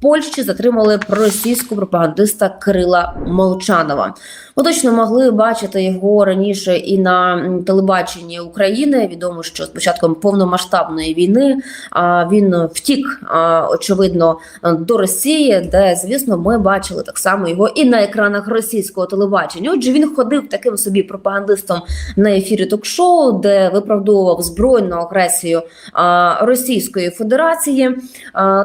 Польщі затримали проросійського пропагандиста Кирила Молчанова. Ви точно могли бачити його раніше і на телебаченні України. Відомо, що з початком повномасштабної війни він втік, очевидно, до Росії, де, звісно, ми бачили так само його і на екранах російського телебачення. Отже, він ходив таким собі пропагандистом на ефірі ток-шоу, де виправдовував збройну агресію Російської Федерації.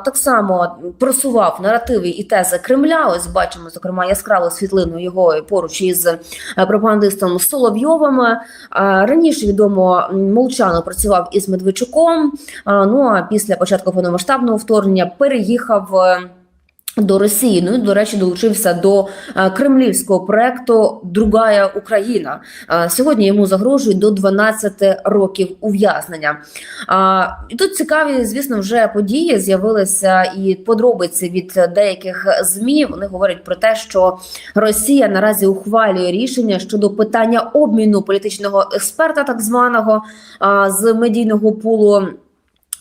Так само просував наративи і тези Кремля. Ось бачимо, зокрема, яскраву світлину його поруч із е, пропагандистом Соловйовим. Раніше відомо Молчано працював із Медведчуком. Ну а після початку повномасштабного вторгнення переїхав. Е, До Росії, ну і до речі, долучився до е, кремлівського проекту Другая Україна. Е, Сьогодні йому загрожують до 12 років ув'язнення. А, І тут цікаві, звісно, вже події з'явилися і подробиці від деяких змі. Вони говорять про те, що Росія наразі ухвалює рішення щодо питання обміну політичного експерта, так званого з медійного пулу.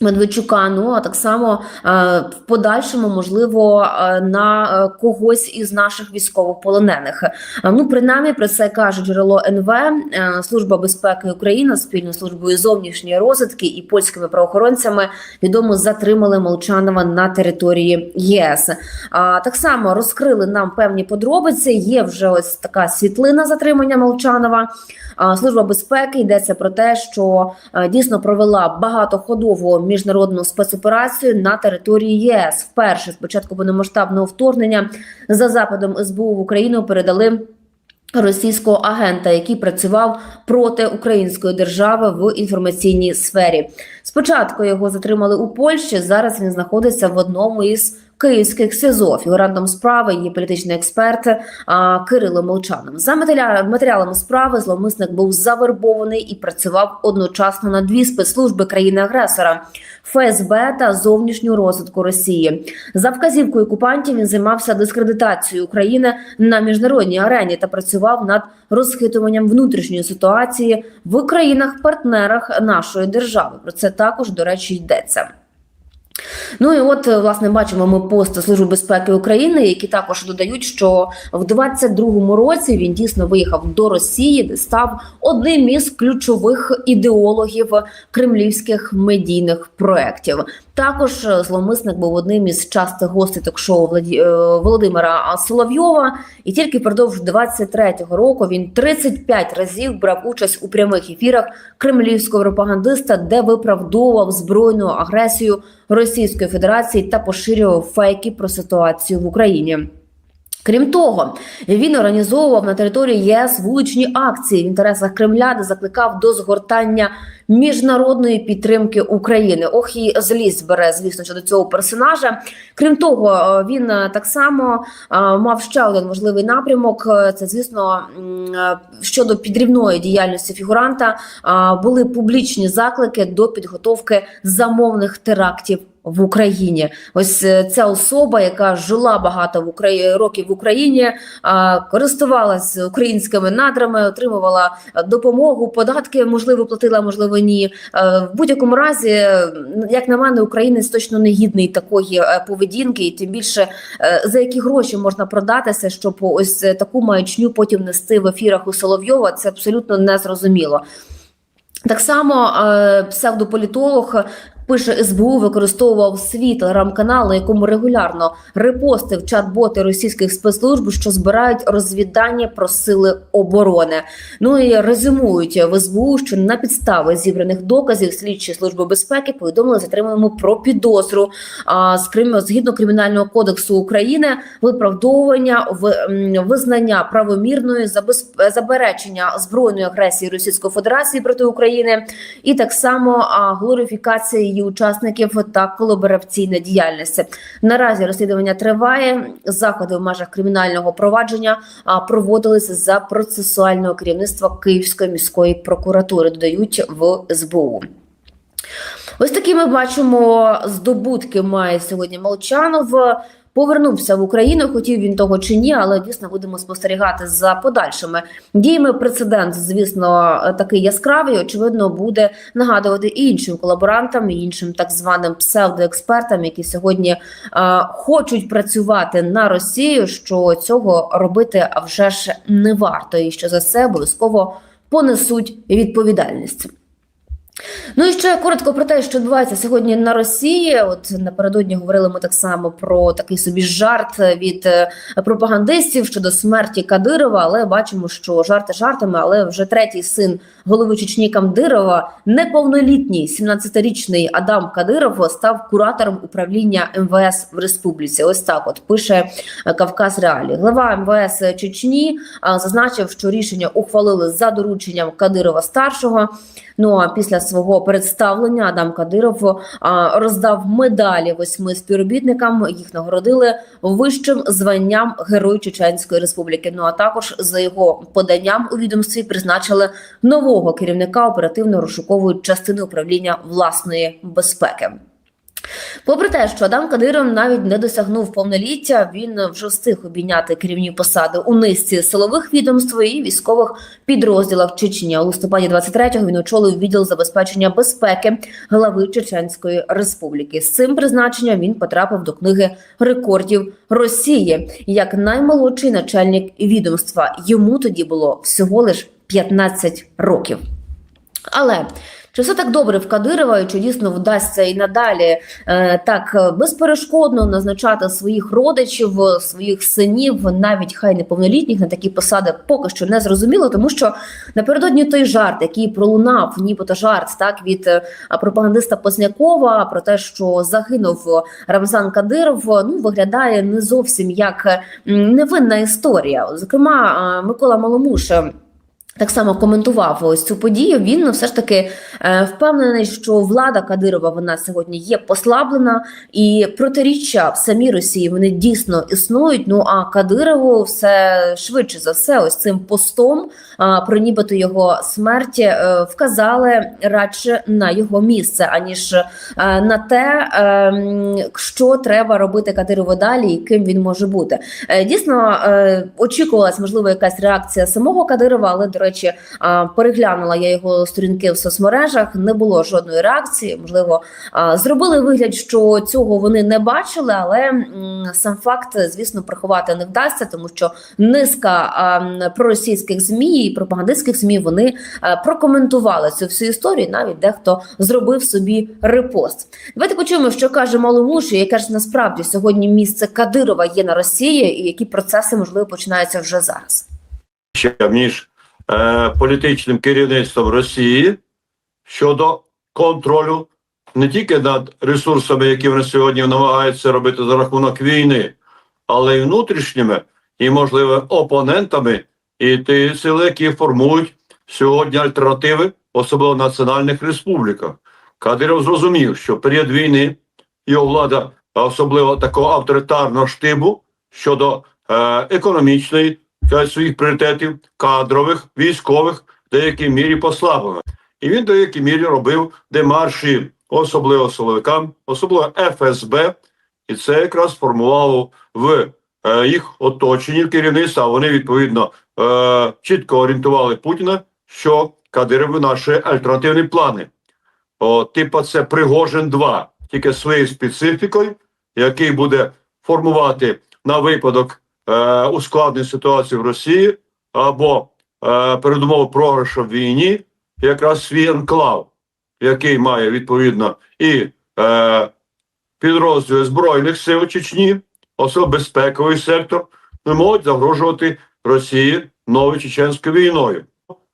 Медведчука, ну а так само е, в подальшому, можливо, е, на е, когось із наших військовополонених. Ну, принаймні, про це каже джерело НВ, Служба безпеки України спільно з службою зовнішньої розвідки і польськими правоохоронцями відомо затримали Молчанова на території ЄС. А так само розкрили нам певні подробиці. Є вже ось така світлина затримання Молчанова. Служба безпеки йдеться про те, що дійсно провела багатоходову міжнародну спецоперацію на території ЄС. Вперше з початку повномасштабного вторгнення за западом СБУ в Україну передали. Російського агента, який працював проти української держави в інформаційній сфері. Спочатку його затримали у Польщі. Зараз він знаходиться в одному із київських СІЗО. Фігурантом справи є політичний експерт Кирило Молчанов. За матеріа- матеріалами справи зловмисник був завербований і працював одночасно на дві спецслужби країни-агресора ФСБ та зовнішню розвитку Росії. За вказівкою окупантів він займався дискредитацією України на міжнародній арені та працював над розхитуванням внутрішньої ситуації в країнах-партнерах нашої держави. Про це також, до речі, йдеться. Ну і от е, власне бачимо ми пост Служби безпеки України, які також додають, що в 22-му році він дійсно виїхав до Росії, де став одним із ключових ідеологів кремлівських медійних проєктів. Також е, зловмисник був одним із частих гостей ток-шоу е, Володимира Соловйова. І тільки впродовж 23-го року він 35 разів брав участь у прямих ефірах кремлівського пропагандиста, де виправдовував збройну агресію Російської Федерації та поширював фейки про ситуацію в Україні. Крім того, він організовував на території ЄС вуличні акції в інтересах Кремля, де закликав до згортання міжнародної підтримки України. Ох, і злість бере, звісно, щодо цього персонажа. Крім того, е, він е, так само е, мав ще один важливий напрямок. Це, звісно, щодо підрівної діяльності фігуранта були публічні заклики до підготовки замовних терактів в Україні. Ось ця особа, яка жила багато в Украї... років в Україні, а, користувалась українськими надрами, отримувала допомогу, податки можливо платила, можливо, ні. Е, В будь-якому разі, е, як на мене, українець точно не гідний такої е, поведінки, і тим більше за які гроші можна продатися, щоб ось таку маячню потім нести в ефірах у Соловйова. Це абсолютно незрозуміло. Так само псевдополітолог пише СБУ використовував свій телеграм-канал, на якому регулярно репостив чат-боти російських спецслужб, що збирають розвідання про сили оборони. Ну і резюмують в СБУ, що на підстави зібраних доказів слідчі служби безпеки повідомили затриманому про підозру а, з крим згідно кримінального кодексу України виправдовування в визнання правомірної забез- заберечення збройної агресії Російської Федерації проти України, і так само а, її учасників та колабораційна діяльність. Наразі розслідування триває. Заходи в межах кримінального провадження проводилися за процесуального керівництва Київської міської прокуратури. Додають в СБУ. Ось такі ми бачимо здобутки. Має сьогодні Молчанов. Повернувся в Україну. Хотів він того чи ні, але дійсно будемо спостерігати за подальшими діями. Прецедент, звісно, такий яскравий. Очевидно, буде нагадувати і іншим колаборантам, і іншим так званим псевдоекспертам, які сьогодні е, хочуть працювати на Росію. Що цього робити а вже ж не варто, і що за це обов'язково понесуть відповідальність. Ну і ще коротко про те, що відбувається сьогодні на Росії. От напередодні говорили ми так само про такий собі жарт від е, пропагандистів щодо смерті Кадирова. Але бачимо, що жарти жартами, але вже третій син голови Чечні Камдирова, неповнолітній 17-річний Адам Кадиров, став куратором управління МВС в республіці. Ось так, от пише е, Кавказ Реалі. Глава МВС Чечні зазначив, що рішення ухвалили за дорученням Кадирова старшого. Ну а після свого представлення Адам Кадиров роздав медалі восьми співробітникам. Їх нагородили вищим званням Герой Чеченської Республіки. Ну а також за його поданням у відомстві призначили нового керівника оперативно-розшукової частини управління власної безпеки. Попри те, що Адам Кадиров навіть не досягнув повноліття, він вже встиг обійняти керівні посади у низці силових відомств і військових підрозділах Чечні. У листопаді 23-го він очолив відділ забезпечення безпеки глави Чеченської Республіки. З цим призначенням він потрапив до книги рекордів Росії як наймолодший начальник відомства. Йому тоді було всього лиш 15 років. Але чи все так добре в Кадирова, і чи дійсно вдасться і надалі е, так е, безперешкодно назначати своїх родичів, своїх синів, навіть хай неповнолітніх на такі посади, поки що не зрозуміло, тому що напередодні той жарт, який пролунав, нібито жарт так від е, пропагандиста Познякова про те, що загинув Рамзан Кадиров, ну виглядає не зовсім як невинна історія. Зокрема, е, Микола Маломуш. Так само коментував ось цю подію. Він ну, все ж таки е, впевнений, що влада Кадирова вона сьогодні є послаблена, і протиріччя в самій Росії вони дійсно існують. Ну а Кадирову все швидше за все, ось цим постом про нібито його смерті е, вказали радше на його місце, аніж е, на те, е, що треба робити Кадирову далі, і ким він може бути. Дійсно, очікувалась можливо якась реакція самого Кадирова, але до речі, переглянула я його сторінки в соцмережах. Не було жодної реакції. Можливо, зробили вигляд, що цього вони не бачили, але сам факт, звісно, приховати не вдасться, тому що низка проросійських змі і пропагандистських змі вони прокоментували цю всю історію. Навіть дехто зробив собі репост. Давайте почуємо, що каже Маломуш, і яке ж насправді сьогодні місце Кадирова є на Росії, і які процеси можливо починаються вже зараз. ще між е, політичним керівництвом Росії щодо контролю не тільки над ресурсами, які вони сьогодні намагаються робити за рахунок війни, але й внутрішніми і, можливо, опонентами і ті сили, які формують сьогодні альтернативи, особливо в національних республіках. Кадиров зрозумів, що період війни його влада, особливо такого авторитарного штибу щодо е, економічної та своїх пріоритетів кадрових, військових, в деякій мірі послаблена. І він в деякій мірі робив демарші, особливо силовикам, особливо ФСБ, і це якраз формувало в е, їх оточенні керівництва. Вони відповідно е, чітко орієнтували Путіна, що Кадиров наші альтернативні плани. О, типа це Пригожин 2, тільки своєю специфікою, який буде формувати на випадок е, ускладнення ситуації в Росії або е, передумови програшу в війні, якраз свій анклав, який має відповідно і е, підрозділи Збройних сил Чечні, особливо безпековий сектор, не можуть загрожувати Росії новою чеченською війною.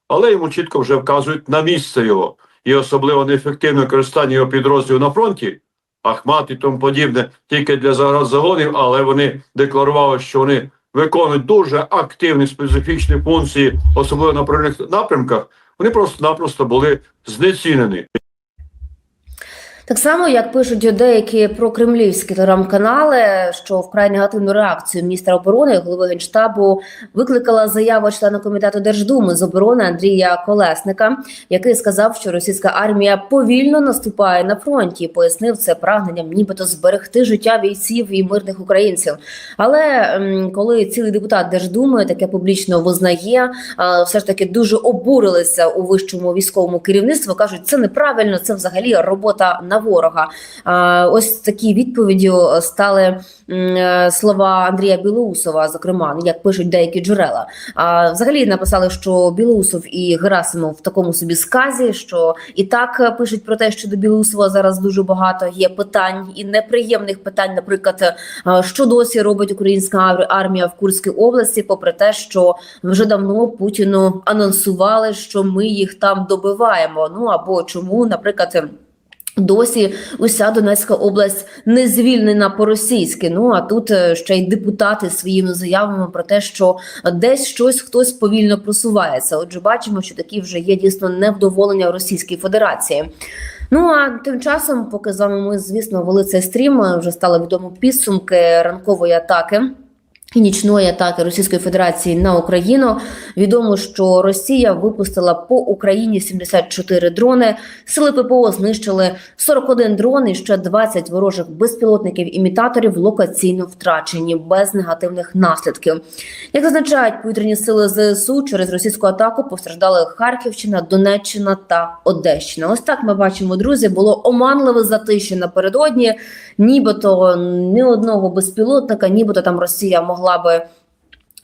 Але йому чітко вже вказують на місце його і особливо неефективне використання його підрозділів на фронті. Ахмат і тому подібне тільки для загонів, але вони декларували, що вони виконують дуже активні специфічні функції, особливо на природних напрямках. Вони просто-напросто були знецінені. Так само, як пишуть деякі прокремлівські телеграм-канали, що вкрай негативну реакцію міністра оборони, голови генштабу, викликала заява члена комітету Держдуми з оборони Андрія Колесника, який сказав, що російська армія повільно наступає на фронті, пояснив це прагненням, нібито зберегти життя бійців і мирних українців. Але коли цілий депутат Держдуми таке публічно визнає, все ж таки дуже обурилися у вищому військовому керівництві. кажуть, це неправильно, це взагалі робота на ворога. Ось такі відповіді стали е, слова Андрія Білоусова, зокрема, ну, як пишуть деякі джерела. А взагалі написали, що Білоусов і Герасимов в такому собі сказі, що і так е, пишуть про те, що до Білоусова зараз дуже багато є питань і неприємних питань, наприклад, е, що досі робить українська ар- армія в Курській області, попри те, що вже давно Путіну анонсували, що ми їх там добиваємо. Ну або чому, наприклад. Досі уся Донецька область не звільнена по-російськи. Ну а тут е, ще й депутати своїми заявами про те, що десь щось хтось повільно просувається. Отже, бачимо, що такі вже є дійсно невдоволення Російській Федерації. Ну а тим часом, поки з вами ми, звісно, вели цей стрім, е, вже стало відомо підсумки ранкової атаки. І нічної атаки Російської Федерації на Україну відомо, що Росія випустила по Україні 74 дрони. Сили ППО знищили 41 дрон і ще 20 ворожих безпілотників імітаторів локаційно втрачені без негативних наслідків. Як зазначають повітряні сили ЗСУ, через російську атаку постраждали Харківщина, Донеччина та Одещина. Ось так ми бачимо, друзі. Було оманливе затиші напередодні, нібито ні одного безпілотника, нібито там Росія могла би.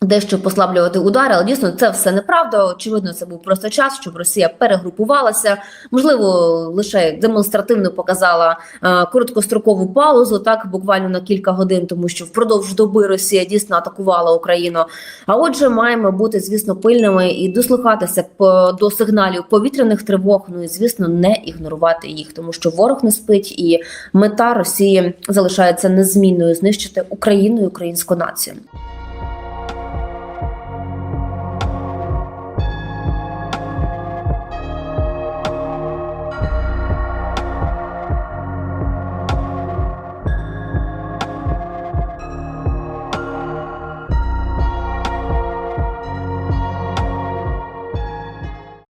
Дещо послаблювати удари, але дійсно це все неправда. Очевидно, це був просто час, щоб Росія перегрупувалася. Можливо, лише демонстративно показала е, короткострокову паузу, так буквально на кілька годин, тому що впродовж доби Росія дійсно атакувала Україну. А отже, маємо бути, звісно, пильними і дослухатися по до сигналів повітряних тривог. Ну і звісно, не ігнорувати їх, тому що ворог не спить, і мета Росії залишається незмінною знищити Україну і українську націю.